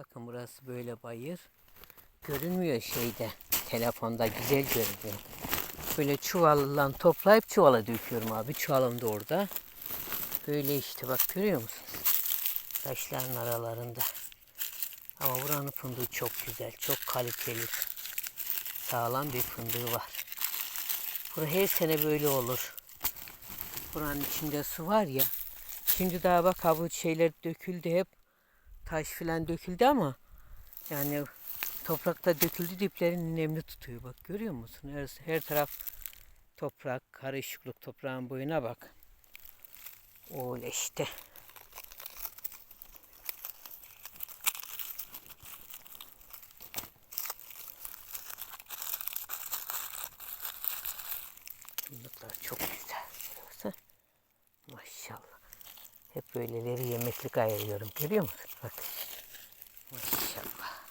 Bakın burası böyle bayır. Görünmüyor şeyde. Telefonda güzel görünüyor. Böyle çuvalla toplayıp çuvala döküyorum abi. Çuvalım da orada. Böyle işte bak görüyor musunuz? Taşların aralarında. Ama buranın fındığı çok güzel. Çok kaliteli. Sağlam bir fındığı var. Bura her sene böyle olur. Buranın içinde su var ya. Şimdi daha bak ha bu şeyler döküldü hep. Taş filan döküldü ama yani toprakta döküldü diplerin nemli tutuyor. Bak görüyor musun? Her, her taraf toprak, karışıklık toprağın boyuna bak. Öyle işte. Fındıklar çok güzel. Hep böyleleri yemeklik ayırıyorum. Görüyor musun? Bak. Maşallah.